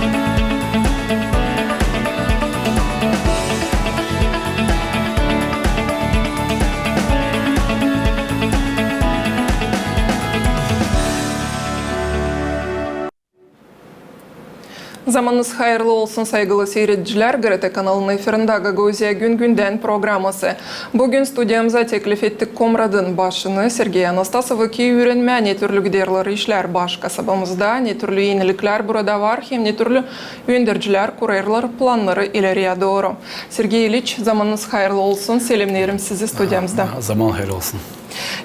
Bye. Zamanınız hayırlı olsun saygılı seyirciler. GRT kanalının efirinde Gagozya Gün Günden programması. Bugün stüdyamıza teklif ettik Komrad'ın başını Sergey Anastasov'ı ki öğrenme ne türlü giderleri işler baş kasabamızda, ne türlü yenilikler burada var, hem ne türlü öndürücüler, kurerler planları ileriye doğru. Sergey İliç zamanınız hayırlı olsun. Selamlarım sizi stüdyamızda. Zaman hayırlı olsun.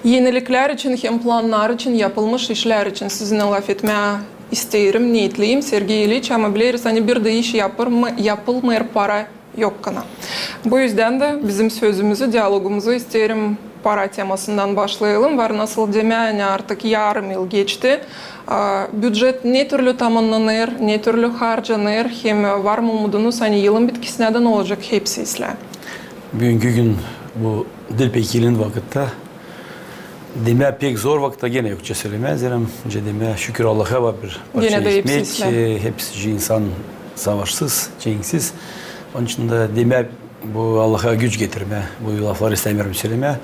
Yenilikler için hem planlar için yapılmış işler için sizinle laf etmeye isterim, niyetliyim Sergey İliç ama biliriz hani bir de iş yapır mı, yapılmıyor para yok kana. Bu yüzden de bizim sözümüzü, diyalogumuzu isterim para temasından başlayalım. Var nasıl deme yani artık yarım yıl geçti. Budjet ne türlü tamamlanır, ne türlü harcanır, hem var mı umudunuz hani yılın bitkisine de ne olacak hepsi isle. Bugünkü gün bu dil pekilin vakitte deme pek zor vakitte gene yokça söylemez. Yani önce deme şükür Allah'a var bir parça Gene de hepsi e, hepsi insan savaşsız, cenksiz. Onun için de deme bu Allah'a güç getirme, bu lafları istemiyorum söyleme.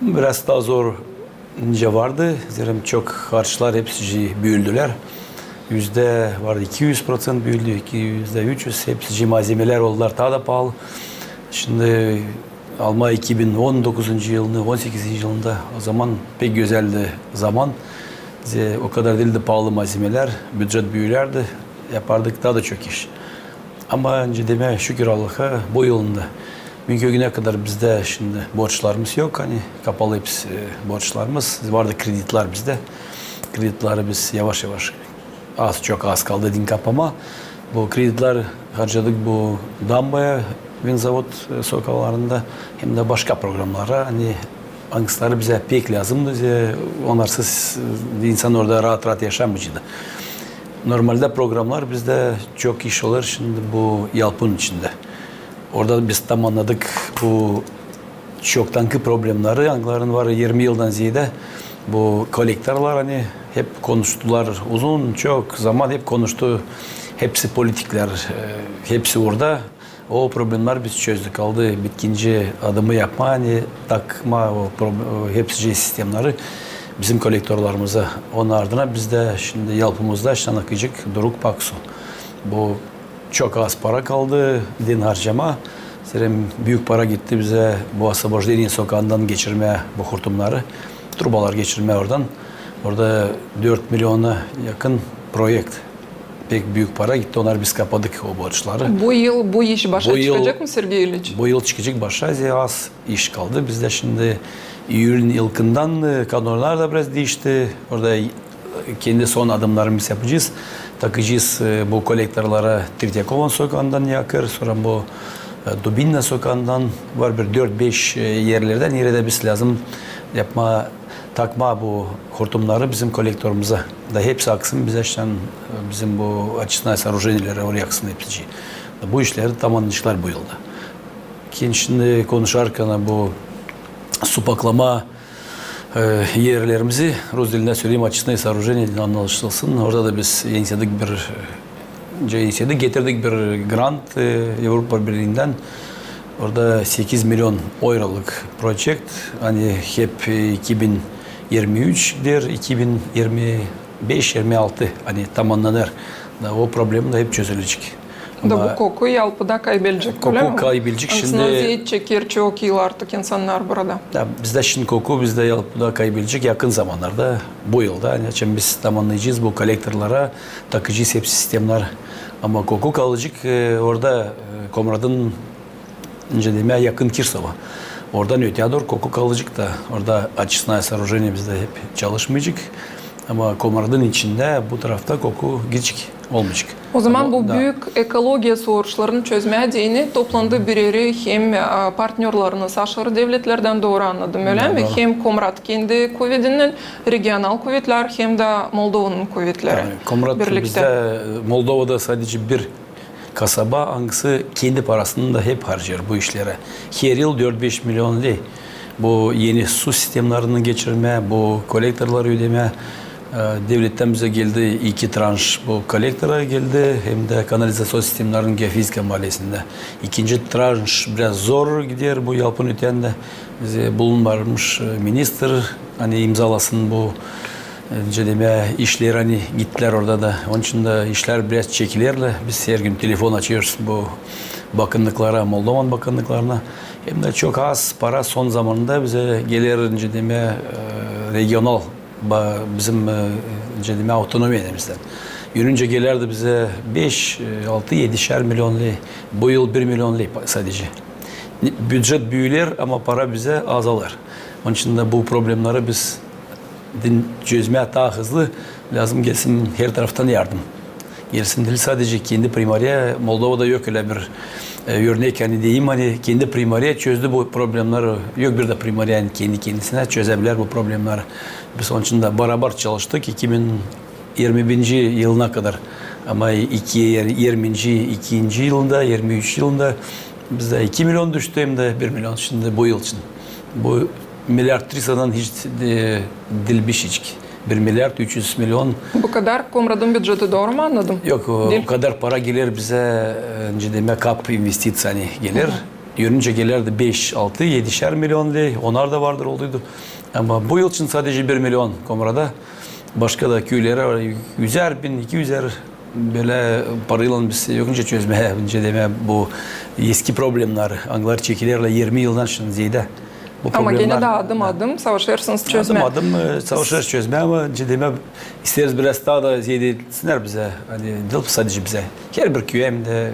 Biraz daha zor önce vardı. Zira çok harçlar hepsi büyüldüler. Yüzde vardı 200 prosent büyüdü, iki- yüzde 300 hepsi malzemeler oldular daha da pahalı. Şimdi Almanya 2019 yılını 18 yılında o zaman pek güzeldi zaman. Bize o kadar değildi pahalı malzemeler, bütçet büyülerdi. Yapardık daha da çok iş. Ama önce deme şükür Allah'a bu yılında. Bugünkü güne kadar bizde şimdi borçlarımız yok. Hani kapalı hepsi e, borçlarımız. Vardı kreditler bizde. Kreditleri biz yavaş yavaş az çok az kaldı din kapama. Bu kreditler harcadık bu Damba'ya, Vinzavod e, sokaklarında hem de başka programlara. Hani hangisileri bize pek lazımdı. E, Onlarsız e, insan orada rahat rahat yaşamayacağdı. Normalde programlar bizde çok iş olur şimdi bu Yalpın içinde. Orada biz tamamladık bu çoktanki problemleri. Hangilerin var 20 yıldan ziyade bu kolektörler hani hep konuştular. Uzun çok zaman hep konuştu. Hepsi politikler, hepsi orada. O problemler biz çözdük. Kaldı bitkinci adımı yapma, hani takma o, o hepsi sistemleri bizim kolektörlerimize. Onun ardına bizde şimdi Yalpımızda Şanakıcık, Duruk Paksu. Bu çok az para kaldı din harcama. Serim büyük para gitti bize bu Asabojdeniye sokağından geçirmeye bu hortumları. Trubalar geçirmeye oradan. Orada 4 milyona yakın projekt. Pek büyük para gitti. Onlar biz kapadık o borçları. Bu yıl bu iş başa Bu yıl- çıkacak mı Sergey İliç? Bu yıl çıkacak başa az iş kaldı. Bizde şimdi ürün ilkından e, kanunlar da biraz değişti. Orada e, kendi son adımlarımızı yapacağız. Takacağız e, bu kolektörlara Tretyakovan sokağından yakır. Sonra bu e, Dubinna sokağından var bir 4-5 e, yerlerden yere biz lazım yapma takma bu hortumları bizim kolektörümüze. Da hepsi aksın bize işte e, bizim bu açısından sarojenileri oraya aksın hepsi. Bu işleri tamamlamışlar bu yılda. Keyin şimdi konuşarken bu su paklama e, yerlerimizi Rus dilinde söyleyeyim açısından sarojeni anlaşılsın. Orada da biz yenisedik bir CNC'de getirdik bir grant e, Avrupa Birliği'nden. Orada 8 milyon euroluk projekt. Hani hep e, 2000 23'dir. 2025-26 hani tamamlanır. Da o problem de hep çözülecek. Da bu koku yalpıda kaybelecek. Koku kaybelecek şimdi. Antiznaziyet çeker çok yıl artık insanlar burada. Ya, bizde şimdi koku bizde yalpıda kaybelecek yakın zamanlarda bu yılda. Yani şimdi biz tamamlayacağız bu kolektörlere takıcı hepsi sistemler. Ama koku kalacak e, orada e, komradın incelemeye yakın Kirsova. Oradan öteye doğru koku kalacak da orada açısından sarıjeni bizde hep çalışmayacak. Ama Komrad'ın içinde bu tarafta koku gidecek olmayacak. O zaman Ama bu da- büyük ekologiya sorunlarını çözmeye değini toplandı bir yere hem e, partnerlarınız aşırı devletlerden doğru anladım öyle Da, mi? doğru. Hem Komrat kendi kuvvetinin regional kuvvetler hem de Moldova'nın kuvvetleri Yani Komrat birlikte. bizde Moldova'da sadece bir kasaba hangisi kendi parasını da hep harcar bu işlere. Her yıl 4-5 milyon değil. Bu yeni su sistemlerini geçirme, bu kolektörleri ödeme, Devletten bize geldi iki tranş bu kolektora geldi hem de kanalizasyon sistemlerinin Gefizke mahallesinde. İkinci tranş biraz zor gidiyor bu yapın ötende. Bize bulunmamış minister hani imzalasın bu Cedeme işler hani gittiler orada da. Onun için de işler biraz çekilirle. Biz her gün telefon açıyoruz bu bakınlıklara, Moldovan bakınlıklarına. Hem de çok az para son zamanında bize gelir Cedeme e, regional bizim e, Cedeme otonomi elimizden. Yürünce gelirdi bize 5, 6, 7'şer milyon lira. Bu yıl 1 milyon sadece. Bütçet büyüler ama para bize azalır. Onun için de bu problemleri biz çözmeye daha hızlı lazım gelsin her taraftan yardım. Gelsin değil sadece kendi primariye Moldova'da yok öyle bir e, örnek hani diyeyim hani kendi primariye çözdü bu problemleri. Yok bir de primariye yani kendi kendisine çözebilir bu problemleri. Biz onun için de beraber çalıştık 2021 yılına kadar. Ama 2020 2. yılında 23 yılında bizde 2 milyon düştü hem de 1 milyon şimdi bu yıl için. Bu milyar Trisa'dan hiç e, dilbiş hiç. 1 milyar 300 milyon Bu kadar Komrad'ın bütçeti doğru mu anladım? yok o, Değil. kadar para gelir bize önce deme kap investisyon hani gelir. Yörünce gelirdi 5, 6, 7'şer milyon lira. Onlar da vardır olduydu. Ama bu yıl için sadece 1 milyon Komra'da. Başka da köylere var. Yüzer bin, iki yüzer böyle parayla biz yokunca çözmeye önce deme bu eski problemler. Anglar çekilirle 20 yıldan şimdi ziyade. Bu Ama gene de adım adım savaşırsınız çözme. Adım adım e, savaşlar çözme ama ciddi isteriz biraz daha da ziyade etsinler bize. Hani değil sadece bize. Her bir köye hem de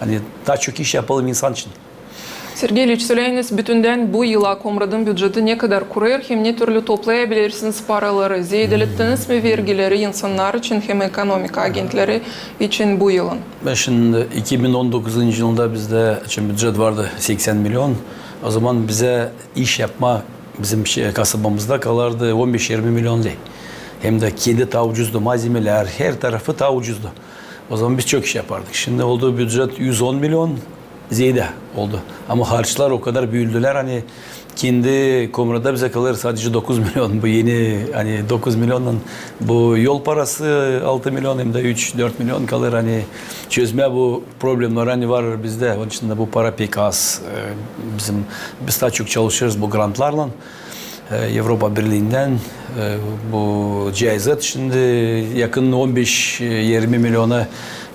hani daha çok iş yapalım insan için. Sergey İliç söyleyiniz bütünden bu yıla Komrad'ın bütçeti ne kadar kuruyor hem ne türlü toplayabilirsiniz paraları? Ziyadelettiniz mi vergileri insanlar için hem ekonomik agentleri için bu yılın? Ben şimdi 2019 yılında bizde için bütçet vardı 80 milyon. O zaman bize iş yapma bizim şey, kasabamızda kalırdı 15-20 milyon lira. Hem de kendi daha ucuzdu malzemeler, her tarafı daha ucuzdu. O zaman biz çok iş yapardık. Şimdi olduğu bütçet 110 milyon ziyade oldu. Ama harçlar o kadar büyüdüler hani kendi komrada bize kalır sadece 9 milyon. Bu yeni hani 9 milyonun bu yol parası 6 milyon hem de 3-4 milyon kalır hani çözme bu problemler hani var bizde. Onun için de bu para pek az. Ee, Bizim biz daha çok çalışıyoruz bu grantlarla. Ee, Avrupa Birliği'nden e, bu GIZ şimdi yakın 15-20 milyona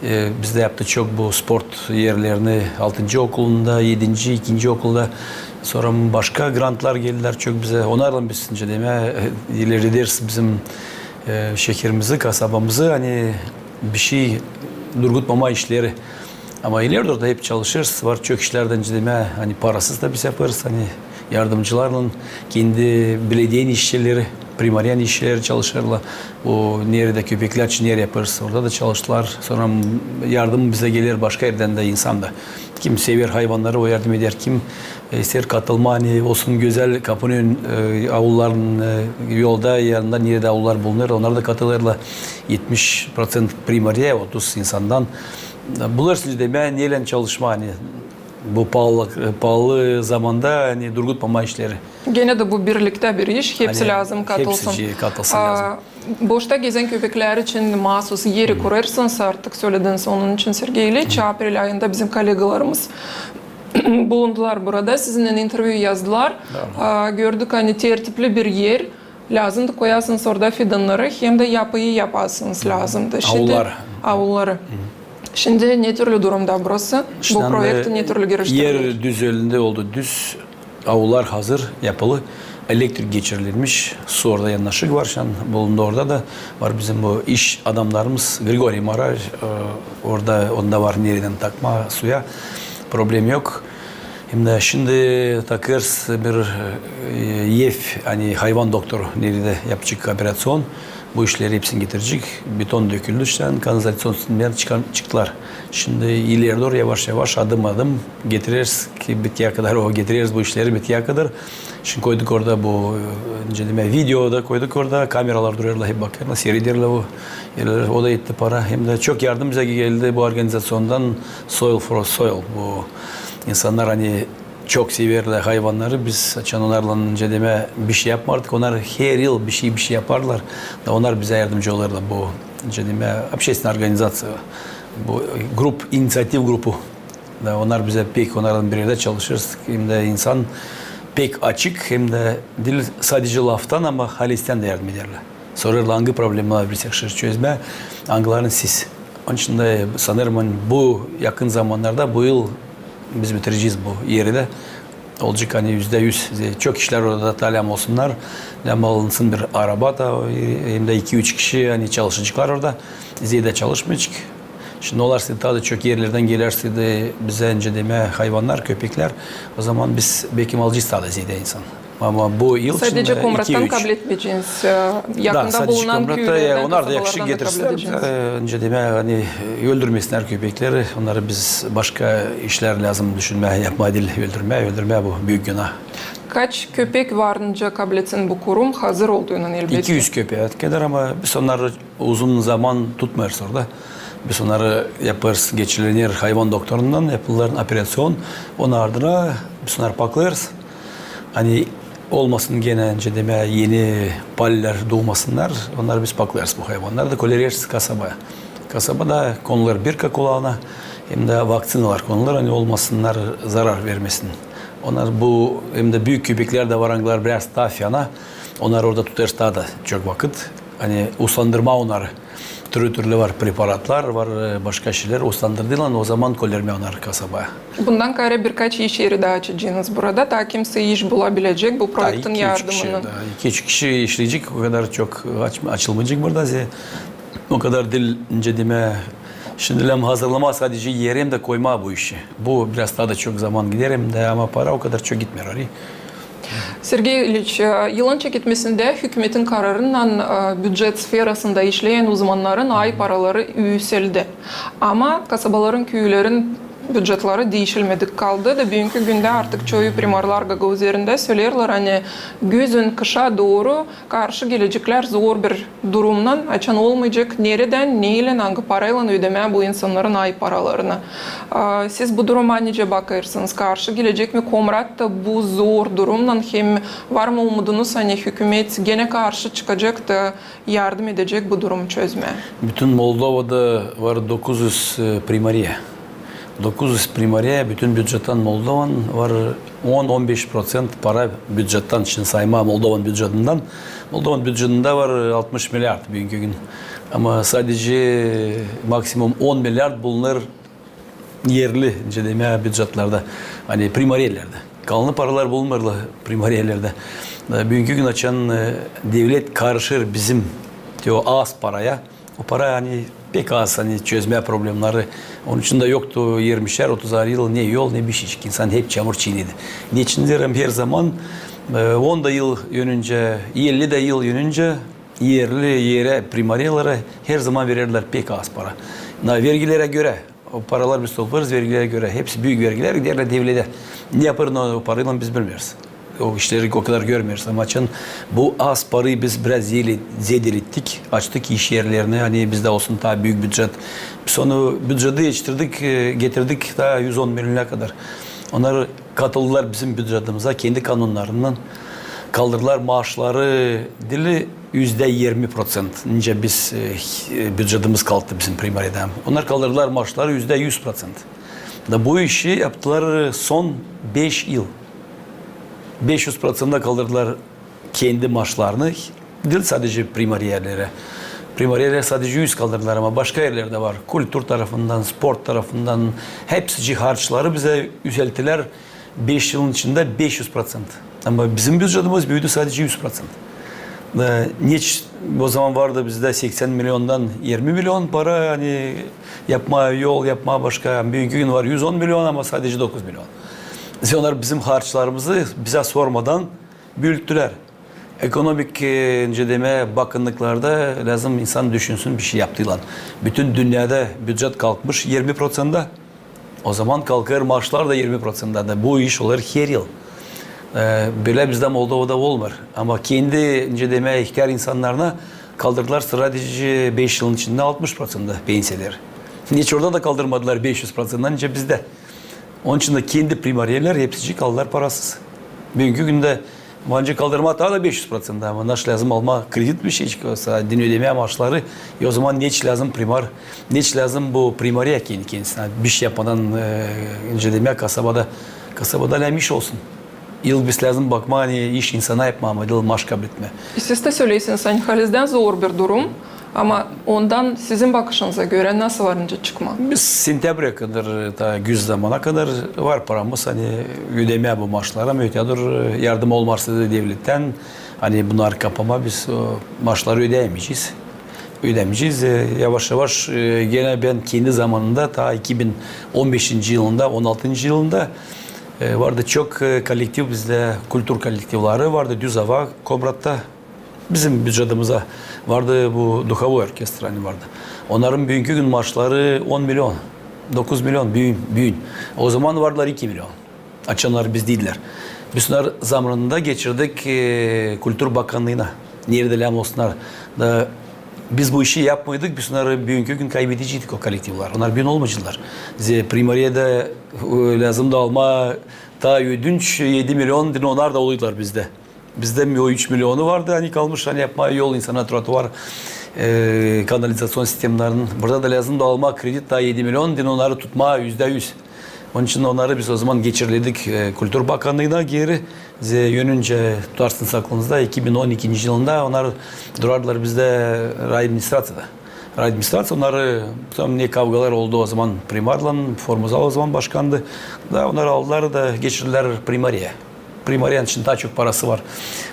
e, bizde yaptı çok bu sport yerlerini 6. okulunda, 7. 2. okulda sonra başka grantlar geldiler çok bize. Onlarla biz deme ileri ders bizim e, şehrimizi, kasabamızı hani bir şey durgutmama işleri. Ama ileride de hep çalışırız. Var çok işlerden cidime hani parasız da biz yaparız. Hani yardımcılarla kendi belediyenin işçileri, primariyen işçileri çalışırlar. Bu nerede köpekler için yer yaparız. Orada da çalıştılar. Sonra yardım bize gelir başka yerden de insan da. Kim sever hayvanları o yardım eder. Kim e, ister katılma hani olsun güzel kapının e, avulların e, yolda yanında nerede avullar bulunur. Onlar da katılırlar. 70% primariye 30 insandan Bularsınız de ben neyle çalışma hani bu pahalı, pahalı zamanda hani durgutmama işleri. Gene de bu birlikte bir iş. Hepsi Hani lazım katılsın. hepsi katılsın Aa, lazım. Boşta gezen köpekler için mahsus yeri kurarsanız artık söylediniz onun için Sergey İliç. April ayında bizim kolegalarımız bulundular burada. Sizinle interview yazdılar. Aa, gördük hani tertipli bir yer. Lazımdı koyasınız orada fidanları hem de yapıyı yapasınız lazımdı. Avlular. Avluları. Şimdi ne türlü durumda burası? Bu Şimdi projekti ne türlü geliştiriliyor? Yer düz elinde oldu. Düz avlular hazır, yapılı. Elektrik geçirilmiş. Su orada yanaşık var şu an. Bulundu orada da var bizim bu iş adamlarımız. Grigori Maraj e, orada onda var nereden takma suya. Problem yok. Hem de şimdi takırız bir e, yef hani hayvan doktoru nerede yapacak operasyon. Bu işleri hepsini getirecek. Beton döküldü işte kanalizasyon sistemleri çıkan, çıktılar. Şimdi ileri doğru yavaş yavaş adım adım getiririz ki bitiye kadar o getiririz bu işleri bitiye kadar. Şimdi koyduk orada bu önce deme video da koyduk orada kameralar duruyorlar hep bakıyorlar seyrediyorlar bu yerler. O da etti para hem de çok yardım bize geldi bu organizasyondan Soil for Soil bu insanlar hani çok severler hayvanları. Biz açan onlarla önce deme bir şey yapmadık. Onlar her yıl bir şey bir şey yaparlar. Da onlar bize yardımcı olurlar bu önce deme общественная organizasyon. Bu grup, inisiyatif grubu. Da onlar bize pek onlardan birinde çalışırız. Hem de insan pek açık hem de dil sadece laftan ama halisten de yardım ederler. Sorarlar hangi problemi var bir sekşir çözme. Hangilerini siz. Onun için de sanırım hani bu yakın zamanlarda bu yıl biz bitireceğiz bu yeri de. Olacak hani yüzde yüz. Çok kişiler orada talim olsunlar. Hem alınsın bir araba da hem de iki üç kişi hani çalışacaklar orada. Ziyade çalışmayacak. Şimdi olarsa da çok yerlerden gelirse de bize önce deme hayvanlar, köpekler. O zaman biz belki daha da ziyade insan. Ama bu yıl Sadece içinde Komrat'tan kabul etmeyeceğiz. Ee, Yakında da, sadece bulunan köylerden, onlar da yakışık getirsinler. E, önce deme hani öldürmesinler köpekleri. Onları biz başka işler lazım düşünmeye, yapmaya değil öldürmeye. Öldürmeye bu büyük günah. Kaç köpek varınca kabul etsin bu kurum hazır olduğunun elbette. 200 köpeğe kadar ama biz onları uzun zaman tutmuyoruz orada. Biz onları yaparız, geçirilir hayvan doktorundan yapılır operasyon. Onun ardına biz onları paklarız. Hani olmasın gene önce deme yeni paller doğmasınlar. Onları biz paklarız bu hayvanları da koyarız kasabaya. Kasabada konular bir kulağına hem de vaksinalar konular hani olmasınlar zarar vermesin. Onlar bu hem de büyük köpekler de varanglar biraz daha fiyana. Onlar orada tutarız daha da çok vakit. Hani uslandırma onları. Türlü türlü var preparatlar, var e, başka şeyler uslandırdılar. O zaman koyarım onları kasabaya. Bundan gayrı birkaç iş yeri daha açacaksınız burada. Daha kimse iş bulabilecek bu iki, üç kişi, yardımını. daha iki üç kişi işleyecek. O kadar çok aç, açılmayacak burada. O kadar dil ince deme. Şimdi hem hazırlama sadece yeri hem de koyma bu işi. Bu biraz daha da çok zaman gider hem de ama para o kadar çok gitmiyor. oraya. сергей ильич э, йылын чекетмесінде хүкіметін карарынан э, бюджет сферасында ишлеген ұзыманларын ай паралары үйіселді. ама қасабаларын күйілерін köylerin büdjetleri değişilmedik kaldı da bugünkü günde artık çoğu primarlar gaga üzerinde söylerler hani gözün kışa doğru karşı gelecekler zor bir durumdan açan olmayacak. Nereden, neyle, hangi parayla ödeme bu insanların ay paralarını. Siz bu duruma nece bakırsınız? Karşı gelecek mi Komrat da bu zor durumdan hem var mı umudunuz hani hükümet gene karşı çıkacak da yardım edecek bu durumu çözmeye? Bütün Moldova'da var 900 e, primariye. 900 primariye bütün bütçetten Moldovan var 10-15% para bütçetten için sayma Moldovan bütçetinden. Moldovan bütçetinde var 60 milyar bugünkü gün. Ama sadece maksimum 10 milyar bulunur yerli demeye bütçetlerde. Hani primariyelerde. Kalanı paralar bulunmalı primariyelerde. Bugünkü gün açan e, devlet karışır bizim diyor az paraya. O para yani pek az hani çözme problemleri. Onun için de yoktu 20'şer 30'ar yıl ne yol ne bir şey. İnsan hep çamur çiğnedi. Niçin derim her zaman e, 10 da yıl yönünce 50 de yıl yönünce yerli yere primariyelere her zaman verirler pek az para. Na, vergilere göre o paralar biz toplarız vergilere göre. Hepsi büyük vergiler giderler devlete. Ne yaparın o, o parayla biz bilmiyoruz. O işleri o kadar görmüyoruz ama açın bu az parayı biz biraz zedelettik. Açtık iş yerlerine hani bizde olsun daha büyük bütçet. Biz onu bütçede yetiştirdik, e, getirdik daha 110 milyona kadar. Onlar katıldılar bizim bütçetimize kendi kanunlarından kaldırdılar maaşları dili yüzde yirmi prosent. Nince biz e, bütçetimiz kalktı bizim primariden. Onlar kaldırdılar maaşları yüzde yüz prosent. Da bu işi yaptılar son beş yıl. 500 prosentinde kaldırdılar kendi maaşlarını. Değil sadece primariyerlere. Primariyerlere sadece 100 kaldırdılar ama başka yerlerde var. Kültür tarafından, spor tarafından hepsi harçları bize yükselttiler. 5 yılın içinde 500 prosent. Ama bizim bütçemiz büyüdü sadece 100 prosent. Ee, Niç o zaman vardı bizde 80 milyondan 20 milyon para yani yapma yol yapma başka bir gün var 110 milyon ama sadece 9 milyon. Onlar bizim harçlarımızı bize sormadan büyüttüler. Ekonomik e, inceleme bakınlıklarda lazım insan düşünsün bir şey yaptılar. Bütün dünyada bütçet kalkmış 20 prosenta. O zaman kalkar maaşlar da 20 prosenta da bu iş olur her yıl. Ee, böyle bizde Moldova'da olmur. Ama kendi inceleme ihtiyar insanlarına kaldırdılar sadece 5 yılın içinde 60 prosenta pensiyeler. Hiç orada da kaldırmadılar 500 prosenttan önce bizde. Onun için de kendi primariyeler hepsi kaldılar parasız. Bugünkü günde Mancı kaldırma hata da 500 prosent ama naş lazım alma kredit bir şey çıkıyorsa din ödeme amaçları e o zaman ne hiç lazım primar ne hiç lazım bu primariye kendi kendisine bir şey yapmadan e, ince demeye kasabada kasabada iş olsun. Yıl biz lazım bakma hani iş insana yapma ama yıl maaş kabul etme. E, Siz de söyleyesiniz hani halizden zor bir durum ama ondan sizin bakışınıza göre nasıl varınca çıkma? Biz sentyabre kadar ta güz zamana kadar var paramız hani ödeme bu maaşlara müteadır yardım olmazsa da devletten hani bunlar kapama biz o maaşları ödeyemeyeceğiz. Ödemeyeceğiz. E, Yavaş yavaş e, gene ben kendi zamanında ta 2015 yılında 16. yılında e, vardı çok kolektif bizde kültür kolektifleri vardı düz hava Kobrat'ta bizim bütçemize vardı bu Duhavo Orkestra hani vardı. Onların bugünkü gün maaşları 10 milyon, 9 milyon büyün, büyün. O zaman vardılar 2 milyon. Açanlar biz değiller. Biz onlar zamanında geçirdik e, Kültür Bakanlığı'na. Nerede lam olsunlar. Da biz bu işi yapmaydık. Biz onları bugünkü gün kaybedecektik o kolektifler. Onlar bin olmacılar. Bize primariyede e, lazım da alma ta ödünç 7 milyon onlar da oluyorlar bizde. Bizde mi o 3 milyonu vardı hani kalmış hani yapma yol insana trotuar e, kanalizasyon sistemlerinin. Burada da lazım da alma kredi daha 7 milyon din onları tutma yüzde yüz. Onun için onları biz o zaman geçirildik e, Kültür Bakanlığı'na geri bize yönünce tutarsınız aklınızda 2012 yılında onlar durardılar bizde Ray Administrasya'da. Ray Administrasya onları tam ne kavgalar oldu o zaman primarla Formuzal o zaman başkandı. Da onları aldılar da geçirdiler primariye. Primariyen için daha çok parası var.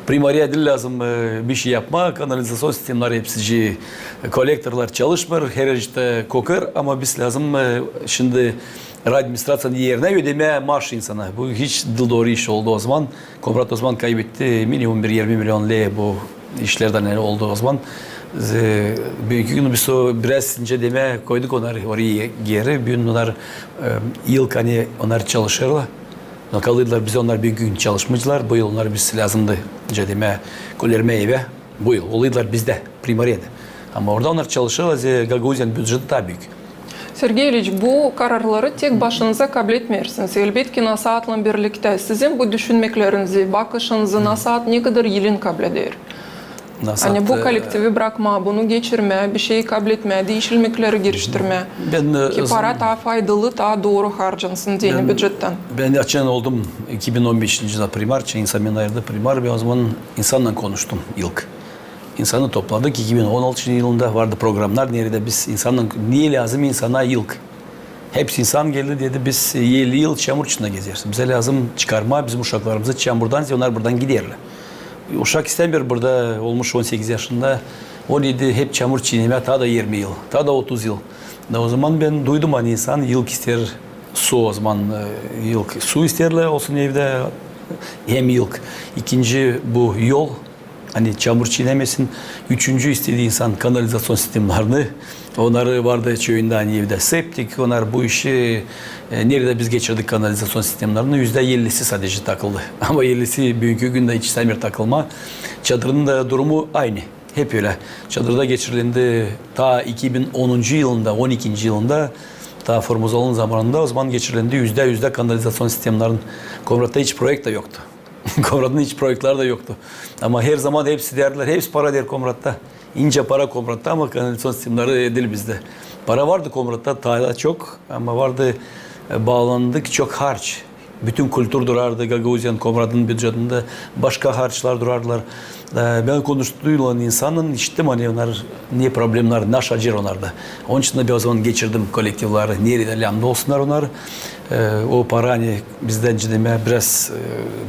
Primariye değil lazım e, bir şey yapma. Kanalizasyon sistemleri hepsi kolektörler çalışmıyor. Her işte kokar ama biz lazım e, şimdi administrasyonun yerine ödeme maaş insana. Bu hiç doğru iş oldu o zaman. Komrat o zaman kaybetti. Minimum bir 20 milyon L bu işlerden ne oldu o zaman. Büyük gün biz o biraz ince deme koyduk onları oraya geri. Bugün onlar e, yıl hani onlar çalışırlar. Kalırlar biz onlar bir gün çalışmacılar. Bu yıl onlar biz lazımdı cedime kullerme eve. Bu yıl oluyorlar bizde primariyede. Ama orada onlar çalışırlar. Ze Gagauziyan bütçesi daha büyük. Sergey İliç, bu kararları tek başınıza kabul etmiyorsunuz. Elbette Nasat'la birlikte sizin bu düşünmeklerinizi, bakışınızı Nasat ne kadar yılın kabul ediyor? Nasıl Hani bu kolektifi bırakma, bunu geçirme, bir şeyi kabul etme, değişilmekleri geliştirme. Ben Ki para daha faydalı, daha doğru harcansın diye Ben- bütçetten. Ben açan oldum 2015 yılında primar, insan ayırdı primar ve o zaman insanla konuştum ilk. İnsanı topladık 2016 yılında vardı programlar nerede biz insanla niye lazım insana ilk. Hepsi insan geldi dedi biz 50 yıl çamur içinde gezeriz. Bize lazım çıkarma bizim uşaklarımızı çamurdan onlar buradan giderler. Uşak istemiyor burada olmuş 18 yaşında. 17 hep çamur çiğneme ta da 20 yıl, ta da 30 yıl. Da o zaman ben duydum hani insan yıl ister su o zaman e, yıl su isterler olsun evde hem yıl. İkinci bu yol hani çamur çiğnemesin. Üçüncü istediği insan kanalizasyon sistemlerini. Onları vardı köyünde hani evde septik. Onlar bu işi e, nerede biz geçirdik kanalizasyon sistemlerini yüzde 50'si sadece takıldı. Ama 50'si bugünkü günde hiç istemiyor takılma. Çadırın da durumu aynı. Hep öyle. Çadırda geçirildi ta 2010. yılında, 12. yılında ta Formuzal'ın zamanında o zaman geçirildi yüzde yüzde kanalizasyon sistemlerinin Komrat'ta hiç projekt de yoktu. Komrat'ın hiç projektler de yoktu. Ama her zaman hepsi derler, hepsi para der Komrat'ta. İnce para Komrat'ta ama kanalizasyon sistemleri değil bizde. Para vardı Komrat'ta, daha çok ama vardı e, bağlandık çok harç. Bütün kültür durardı Gagauziyan Komrat'ın bütçesinde başka harçlar durardılar. E, Ben konuştuğuyla insanın işittim hani onlar ne problemler, ne acır onlarda. Onun için de bir o zaman geçirdim kolektifleri, nerede lambda olsunlar onlar. E, O para hani bizden cidime biraz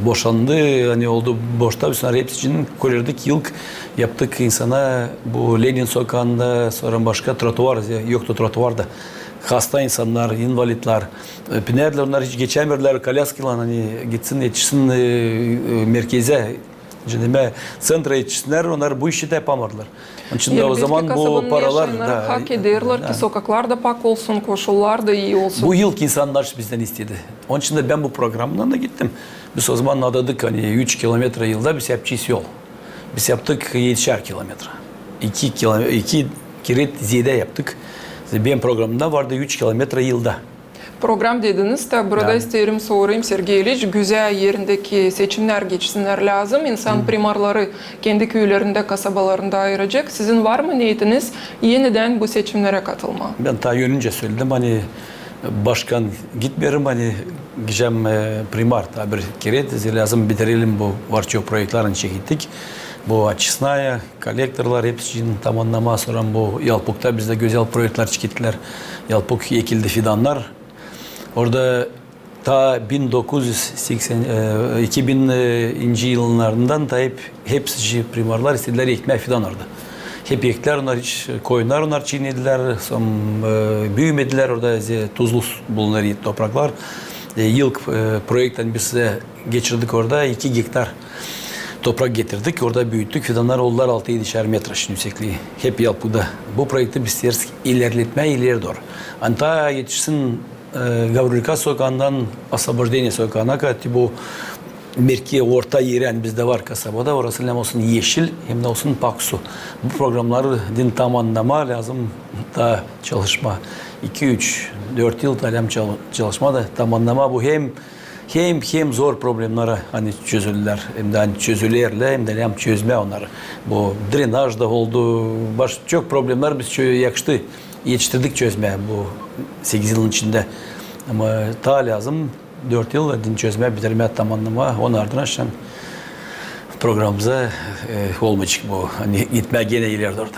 e, boşandı. Hani oldu boşta. Biz onları hepsi için koyardık. Yılk yaptık insana bu Lenin sokağında sonra başka trotuvar yoktu trotuvarda hasta insanlar, invalidler, Pinerler onlar hiç geçemiyorlar. Kalyaskılan hani gitsin yetişsin e, e, merkeze Cenime sentra yetişsinler onlar bu işi de yapamadılar. Onun için de o zaman bu paralar da, hak ederler ki sokaklar da pak olsun, koşullar da iyi olsun. bu yılki insanlar bizden istedi. Onun için de ben bu programdan da gittim. Biz o zaman adadık hani 3 kilometre yılda biz yapacağız yol. Biz yaptık 7'şer kilometre. 2 kilometre, 2 kirit ziyade yaptık. Benim programımda vardı 3 kilometre yılda. program dediniz de burada Yani. isterim sorayım Sergey İliç. Güzel yerindeki seçimler geçsinler lazım. İnsan primarları kendi köylerinde, kasabalarında ayıracak. Sizin var mı niyetiniz yeniden bu seçimlere katılma? Ben ta yönünce söyledim hani başkan gitmiyorum hani gideceğim e, primar tabir keret lazım bitirelim bu var çok projelerin çekildik. Bu açısına kolektörler hepsinin tamamlama sonra bu Yalpuk'ta bizde güzel projeler çıktılar. Yalpuk ekildi fidanlar. Orada ta 1980 e, 2000 e, yıllarından da hep hepsi primarlar istediler ekmek fidan orada. Hep ektiler onlar hiç koyunlar onlar çiğnediler. Son, e, büyümediler orada tuzlu bulunur topraklar. E, yıl e, projekten biz geçirdik orada 2 gektar toprak getirdik. Orada büyüttük. Fidanlar oldular 6-7'şer metre şimdi yüksekliği. Hep yapıda. Bu projekti biz isteriz ilerletmeye ileri doğru. Anta yetişsin e, Gavrulika sokağından Asabordenya sokağına kadar bu Merkiye orta yeri yani bizde var kasabada. Orası hem olsun yeşil hem de olsun pak su. Bu programları din tamamlama lazım. Daha çalışma. 2-3, 4 yıl da çal- çalışma da tamamlama bu hem hem hem zor problemlere hani çözülürler hem de hani çözülürler hem de hem çözme onları. Bu drenaj da oldu. Baş, çok problemler biz yakıştı. Yetiştirdik çözmeye bu 8 yılın içinde. Ama daha lazım 4 yıl din çözme, bitirme, tamamlama. Onun ardından şimdi programımıza e, olmayacak bu. Hani gitme gene ileride orada.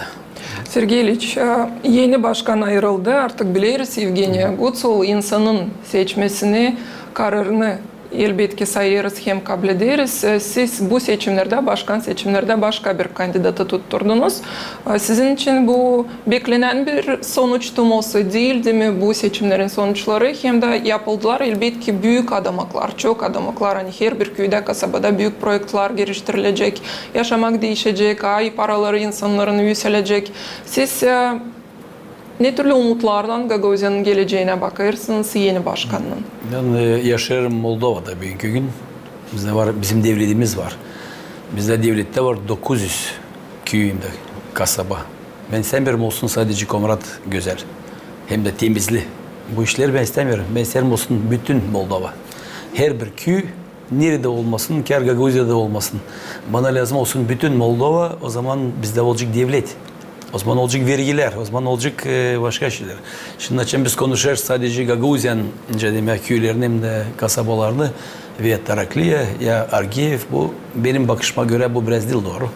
Sergey İliç, e, yeni başkan ayrıldı. Artık biliriz Evgenya Gutsol insanın seçmesini, kararını elbette sayarız hem kabul ederiz. E, Siz bu seçimlerde, başkan seçimlerde başka bir kandidatı tutturdunuz. E, Sizin için bu beklenen bir sonuç olması değildi mi bu seçimlerin sonuçları? Hem de yapıldılar elbette büyük adamaklar, çok adamaklar. Hani her bir köyde, kasabada büyük projeler geliştirilecek, yaşamak değişecek, ay paraları insanların yükselecek. Siz e, ne türlü umutlardan Gagosian'ın geleceğine bakırsınız yeni başkanın? Ben e, yaşarım Moldova'da bugünkü gün. Bizde var, bizim devletimiz var. Bizde devlette var 900 köyümde kasaba. Ben istemiyorum olsun sadece komrat güzel. Hem de temizli. Bu işleri ben istemiyorum. Ben isterim olsun bütün Moldova. Her bir köy nerede olmasın, ker Gagauziya'da olmasın. Bana lazım olsun bütün Moldova. O zaman bizde olacak devlet. O zaman olacak vergiler, o zaman olacak e, başka şeyler. Şimdi için biz konuşuyoruz sadece Gagauzyan demek köylerini hem de kasabalarını ve Tarakliye ya Argiyev bu benim bakışıma göre bu biraz değil doğru.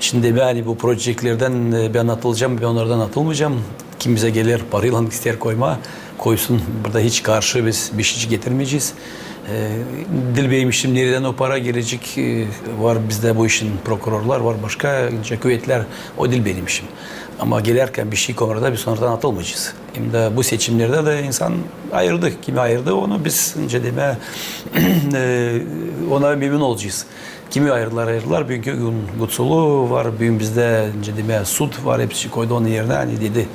Şimdi hani bu projektlerden e, ben atılacağım, ben onlardan atılmayacağım. Kim bize gelir parayla ister koyma, koysun. Burada hiç karşı biz bir şey getirmeyeceğiz. E, dil beymişim nereden o para gelecek e, var bizde bu işin prokurorlar var başka kuvvetler o dil benimmişim. Ama gelirken bir şey konuda biz sonradan atılmayacağız. Hem de bu seçimlerde de insan ayırdı. Kimi ayırdı onu biz önce deme e, ona memnun olacağız. Kimi ayırdılar ayırdılar. Bugünkü gün Gutsulu var. Bugün bizde önce deme sud var. Hepsi koydu onun yerine. Hani dedi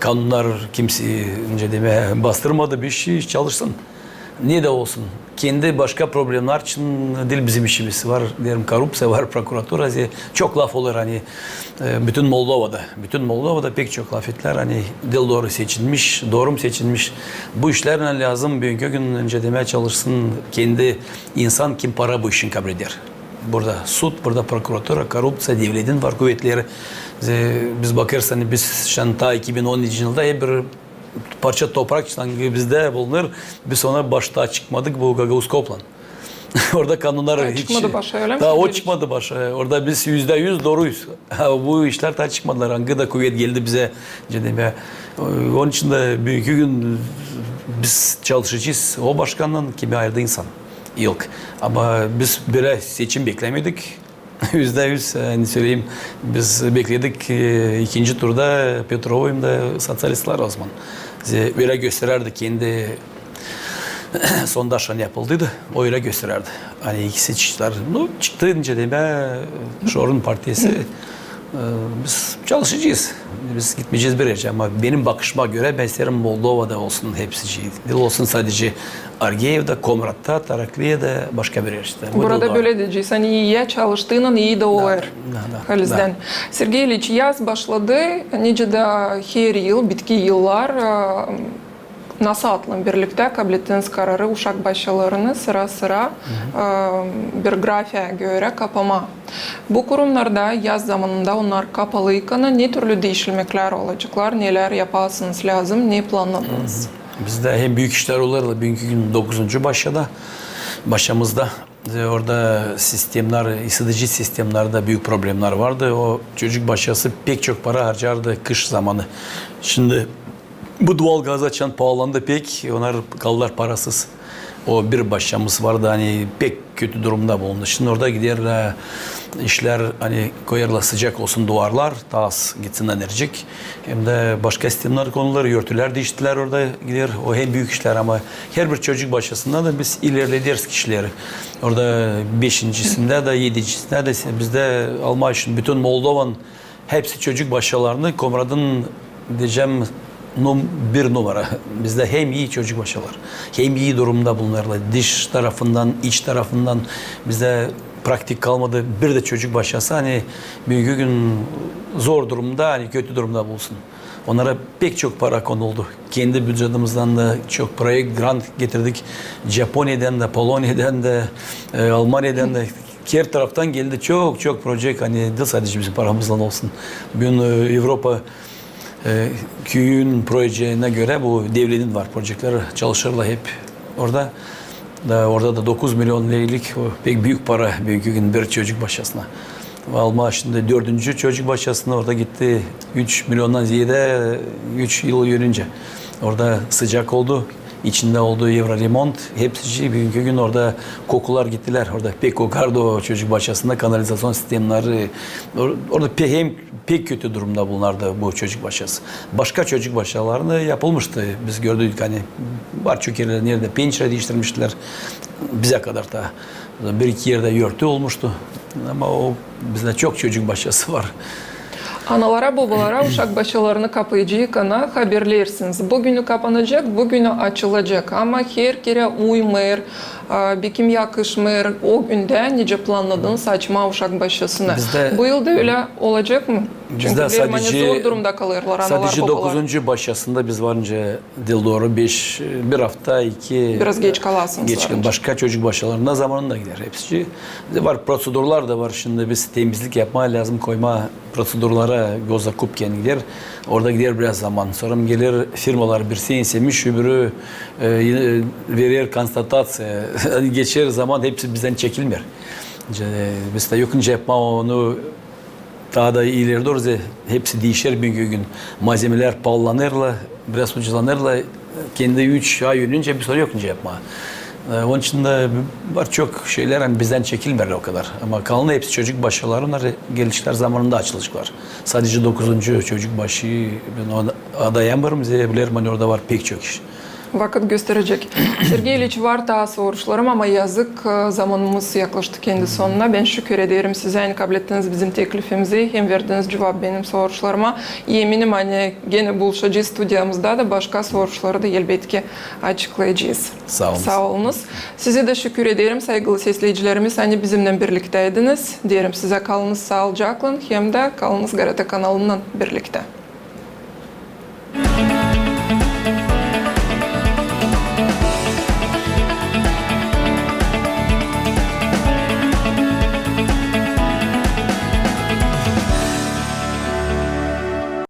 kanunlar kimse önce deme bastırmadı bir şey çalışsın. Niye de olsun. Kendi başka problemler için değil bizim işimiz var. Diyelim korupsiya var, prokuratura. Çok laf olur hani e, bütün Moldova'da. Bütün Moldova'da pek çok laf ettiler. Hani dil doğru seçilmiş, doğru mu seçilmiş. Bu işlerle lazım bugünkü gün önce demeye çalışsın. Kendi insan kim para bu işin kabul eder. Burada sud, burada prokuratura, korupsiya, devletin var kuvvetleri. Biz bakarız hani biz şanta 2012 yılda hep bir parça toprak bizde bulunur. Biz ona başta çıkmadık bu Gagavuz Koplan. Orada kanunlar Ha, hiç... çıkmadı başa, öyle mi Daha o çıkmadı başa. Orada biz yüzde yüz doğruyuz. Bu işler daha çıkmadılar. Hangi da kuvvet geldi bize. Dedim ya. Onun için de büyük gün biz çalışacağız. O başkandan kimi ayırdı insan. Yok. Ama biz böyle seçim beklemiyorduk. Yüzde yüz hani söyleyeyim biz bekledik e, ikinci turda Petrov'un da sosyalistler o zaman. Bize öyle göstererdi kendi sondaj hani yapıldıydı. O öyle göstererdi. Hani ikisi çıktılar. No, çıktı ince deme Şor'un partisi. E, Biz çalışacağız. Biz gitmeyeceğiz bir yere ama benim bakışıma göre ben isterim Moldova'da olsun hepsi şey. Değil olsun sadece Argiyev'de, Komrat'ta, Tarakliye'de başka bir yer işte. Bu Burada da- böyle diyeceğiz. Hani iyiye çalıştığının iyi de olur. Halizden. Sergey İliç yaz başladı. Nice de her yıl, bitki yıllar ettiğiniz kararı uşak başlarını sıra sıra e, bir grafiğe göre kapama. Bu kurumlarda yaz zamanında onlar kapalıyken ne türlü değişiklikler olacaklar, neler yapasınız lazım, ne planladınız? Bizde hem büyük işler olur da bugünkü gün 9. başada başımızda orada sistemler, ısıtıcı sistemlerde büyük problemler vardı. O çocuk başası pek çok para harcardı kış zamanı. Şimdi bu doğal gaz açan pahalandı pek. Onlar kaldılar parasız. O bir başımız vardı hani pek kötü durumda bulundu. Şimdi orada gider e, işler hani koyarlar sıcak olsun duvarlar az gitsin enerjik. Hem de başka sistemler konuları örtüler değiştiler orada gider. O hem büyük işler ama her bir çocuk başlasında da biz ilerlediyoruz kişileri. Orada beşincisinde de yedincisinde de bizde Almanya bütün Moldovan hepsi çocuk başlarını Komrad'ın diyeceğim num bir numara. Bizde hem iyi çocuk başalar, hem iyi durumda bunlarla. Dış tarafından, iç tarafından bizde praktik kalmadı. Bir de çocuk başlasa hani bir gün zor durumda, hani kötü durumda bulsun. Onlara pek çok para konuldu. Kendi bütçemizden de çok parayı grant getirdik. Japonya'dan da, Polonya'dan da, e, Almanya'dan da her taraftan geldi çok çok proje hani de sadece bizim paramızdan olsun. Bugün e, Avrupa e, köyün projene göre bu devletin var projeler çalışırlar hep orada. Da, orada da 9 milyon liralık o pek büyük para büyük gün bir çocuk başlasına. Alma şimdi dördüncü çocuk başlasına orada gitti 3 milyondan ziyade 3 yıl yürünce. Orada sıcak oldu. İçinde olduğu Evra Remont hepsi bugünkü gün orada kokular gittiler. Orada pek kokardı o çocuk başlasında kanalizasyon sistemleri. Or- Orada hem pek kötü durumda bunlardı bu çocuk başası. Başka çocuk başalarını yapılmıştı. Biz gördük hani var çok yerler nerede pencere değiştirmişler. Bize kadar da bir iki yerde yörtü olmuştu. Ama o bizde çok çocuk başası var. Analara, babalara uşak başlarını kapayıcı kana haberlersiniz. Bugünü kapanacak, bugünü açılacak ama her kere uymayır, e, bir kim yakışmıyor. O günde nece planladınız açma uşak başısını. Bizde- Bu yılda öyle olacak mı? Çünkü Bizde sadece- zor durumda kalırlar Sadece babalar. 9. başlasında biz varınca dil doğru 5 bir hafta iki Biraz geç kalasınız Geç varınca. başka çocuk başlarında zamanında gider hepsi. Var prosedurlar da var şimdi biz temizlik yapma lazım koyma prosedurlara gözle kupken gider. Orada gider biraz zaman. Sonra gelir firmalar birisi insemiş öbürü e, verir konstatasyon. Geçer zaman hepsi bizden çekilmiyor. İşte Biz de yokunca yapma onu daha da ileri doğru hepsi değişir bir gün. Malzemeler pahalanırla, biraz ucuzlanırla kendi 3 ay önce bir soru yokunca yapma. Ee, Onun için de var çok şeyler hani bizden çekilmiyor o kadar. Ama kalanı hepsi çocuk başları onlar gelişler zamanında açılışlar. Sadece 9. çocuk başı ben adayamıyorum. Bilirim hani orada var pek çok iş. Vakit gösterecek. Sergey İliç var daha sorularım ama yazık e, zamanımız yaklaştı kendi sonuna. Ben şükür ederim size yani kabul ettiniz bizim teklifimizi. Hem verdiğiniz cevap benim sorularıma. Eminim hani gene buluşacağız stüdyamızda da başka soruları da elbette açıklayacağız. Sağ olun. Sağ olunuz. Size de şükür ederim saygılı sesleyicilerimiz. Hani bizimle birlikteydiniz. Diyelim size kalınız sağlıcakla hem de kalınız Garata kanalından birlikte.